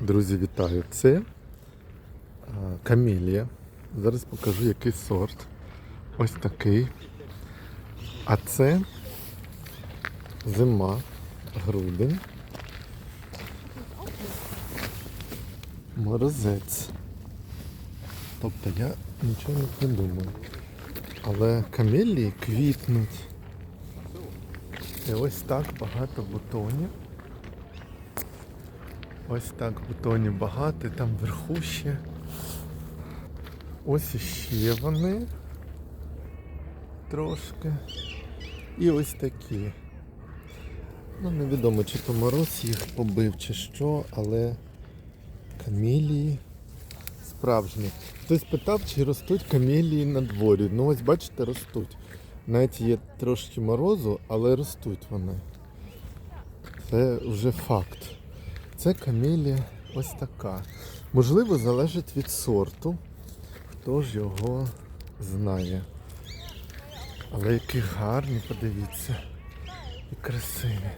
Друзі, вітаю! Це камелія. Зараз покажу який сорт. Ось такий. А це зима, грудень. Морозець. Тобто я нічого не придумав. Але камелії квітнуть. І ось так багато бутонів. Ось так бутонів багато, там вверху ще. Ось іще вони трошки. І ось такі. Ну, невідомо, чи то мороз їх побив, чи що, але камелії справжні. Хтось питав, чи ростуть камелії на дворі. Ну ось бачите, ростуть. Навіть є трошки морозу, але ростуть вони. Це вже факт. Це камелія ось така. Можливо, залежить від сорту. Хто ж його знає. Але які гарні, подивіться. І красиві.